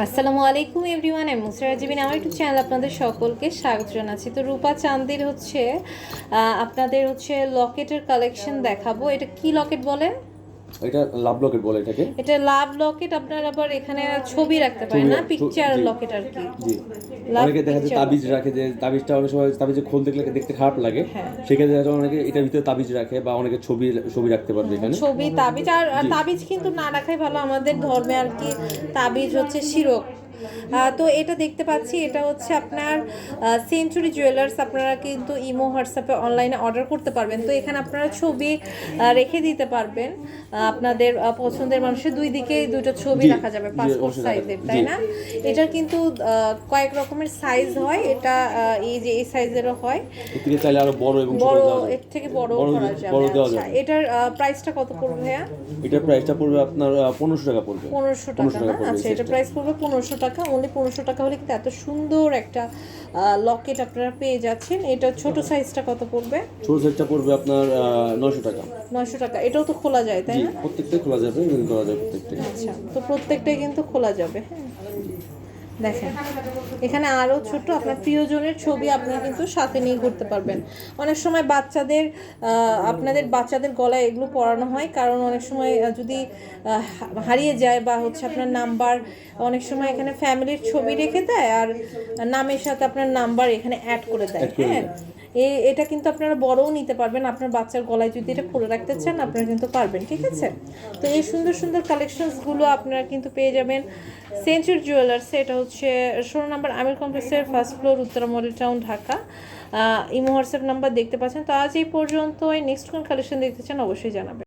আসসালামু আলাইকুম এভরিওয়ান, আমি মুসরা জিবিন আমার একটু চ্যানেল আপনাদের সকলকে স্বাগত জানাচ্ছি। তো রূপা চান্দির হচ্ছে আপনাদের হচ্ছে লকেটের কালেকশন দেখাবো। এটা কি লকেট বলেন? এটা লাভ লকেট বলে এটাকে? এটা লাভ লকেট আপনারা আবার এখানে ছবি রাখতে পারেন না পিকচার লকেট আর কি। জি। অনেকে দেখা যায় তাবিজ রাখে যে তাবিজটা অনেক সময় তাবিজে খোল দেখলে দেখতে খারাপ লাগে। হ্যাঁ। সেক্ষেত্রে দেখা যায় অনেকে এটার ভিতরে তাবিজ রাখে বা অনেকে ছবি ছবি রাখতে পারবে এখানে। ছবি তাবিজ আর তাবিজ কিন্তু না রাখাই ভালো আমাদের ধর্মে আর কি। তাবিজ হচ্ছে শিরক। তো এটা দেখতে পাচ্ছি এটা হচ্ছে আপনার সেঞ্চুরি জুয়েলার্স আপনারা কিন্তু ইমো হোয়াটসঅ্যাপে অনলাইনে অর্ডার করতে পারবেন। তো এখানে আপনারা ছবি রেখে দিতে পারবেন। আপনাদের পছন্দের মানুষের দুই দিকে দুটো ছবি রাখা যাবে পাসপোর্ট সাইজের তাই না? এটার কিন্তু কয়েক রকমের সাইজ হয়। এটা এই যে এই সাইজেরও হয়। থেকে চাইলে আরও বড় এবং বড় এর থেকে বড় বড় দেওয়া আচ্ছা যাবে। এটার প্রাইসটা কত পড়বে ভাইয়া? এটার প্রাইসটা পড়বে আপনার পনেরোশো টাকা পড়বে। পনেরোশো টাকা 1500 টাকা আচ্ছা এটা প্রাইস পড়বে পনেরোশো টাকা অনলি পনেরোশো টাকা হলে কিন্তু এত সুন্দর একটা লকেট আপনারা পেয়ে যাচ্ছেন। এটা ছোট সাইজটা কত পড়বে? ছোট সাইজটা পড়বে আপনার নয়শো টাকা। নয়শো টাকা। এটাও তো খোলা যায় তাই না? প্রত্যেকটাই খোলা যাবে করা যায় প্রত্যেকটাই। আচ্ছা তো প্রত্যেকটাই কিন্তু খোলা যাবে হ্যাঁ। দেখেন এখানে আরও ছোট আপনার প্রিয়জনের ছবি আপনি কিন্তু সাথে নিয়ে ঘুরতে পারবেন। অনেক সময় বাচ্চাদের আপনাদের বাচ্চাদের গলায় এগুলো পরানো হয় কারণ অনেক সময় যদি হারিয়ে যায় বা হচ্ছে আপনার নাম্বার অনেক সময় এখানে ফ্যামিলির ছবি রেখে দেয় আর নামের সাথে আপনার নাম্বার এখানে অ্যাড করে দেয় হ্যাঁ? এটা কিন্তু আপনারা বড়ও নিতে পারবেন। আপনার বাচ্চার গলায় যদি এটা খুলে রাখতে চান, আপনারা কিন্তু পারবেন, ঠিক আছে? তো এই সুন্দর সুন্দর কালেকশনসগুলো আপনারা কিন্তু পেয়ে যাবেন। সেঞ্চুরি জুয়েলার্স এটা হচ্ছে ষোলো নম্বর আমির কমপ্লেক্সের first floor Uttara model town Dhaka. Imo WhatsApp number দেখতে পাচ্ছেন। তো আজ এই পর্যন্ত নেক্সট কোন কালেকশন দেখতে চান, অবশ্যই জানাবেন।